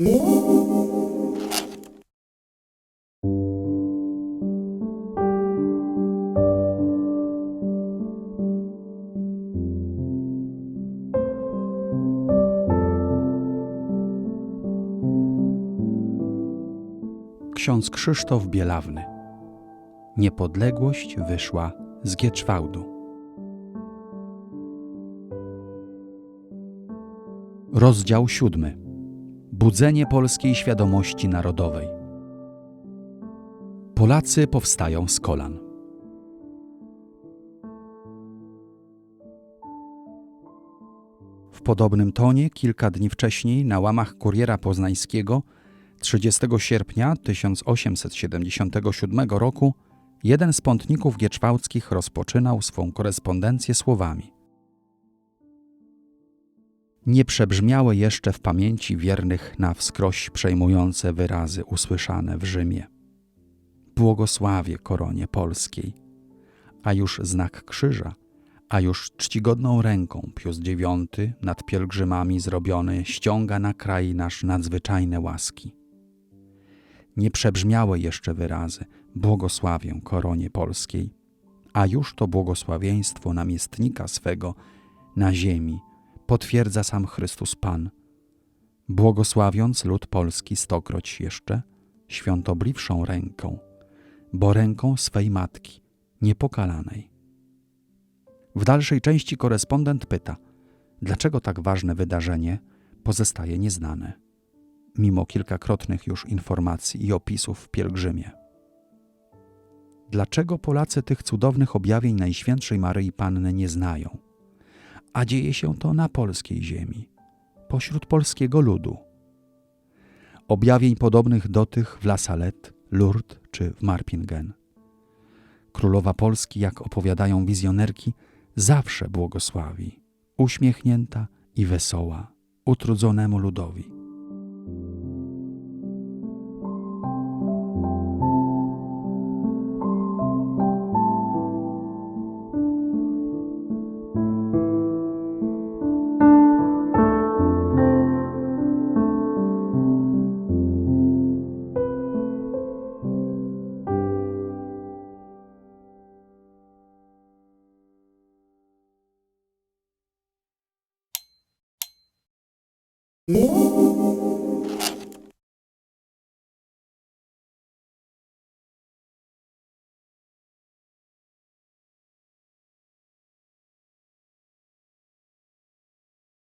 Ksiądz Krzysztof Bielawny. Niepodległość wyszła z Gieczwałdu. Rozdział siódmy. Budzenie polskiej świadomości narodowej. Polacy powstają z kolan. W podobnym tonie kilka dni wcześniej na łamach Kuriera Poznańskiego 30 sierpnia 1877 roku jeden z pątników gieczwałckich rozpoczynał swą korespondencję słowami. Nie przebrzmiały jeszcze w pamięci wiernych na wskroś przejmujące wyrazy usłyszane w Rzymie. Błogosławie koronie polskiej, a już znak krzyża, a już czcigodną ręką Pius IX nad pielgrzymami zrobiony ściąga na kraj nasz nadzwyczajne łaski nie przebrzmiały jeszcze wyrazy błogosławię koronie polskiej, a już to błogosławieństwo namiestnika swego na ziemi potwierdza sam Chrystus Pan, błogosławiąc lud polski stokroć jeszcze świątobliwszą ręką, bo ręką swej matki niepokalanej. W dalszej części korespondent pyta, dlaczego tak ważne wydarzenie pozostaje nieznane mimo kilkakrotnych już informacji i opisów w pielgrzymie. Dlaczego Polacy tych cudownych objawień Najświętszej Maryi Panny nie znają? A dzieje się to na polskiej ziemi, pośród polskiego ludu. Objawień podobnych do tych w La Salette, Lourdes czy w Marpingen. Królowa Polski, jak opowiadają wizjonerki, zawsze błogosławi, uśmiechnięta i wesoła, utrudzonemu ludowi. Música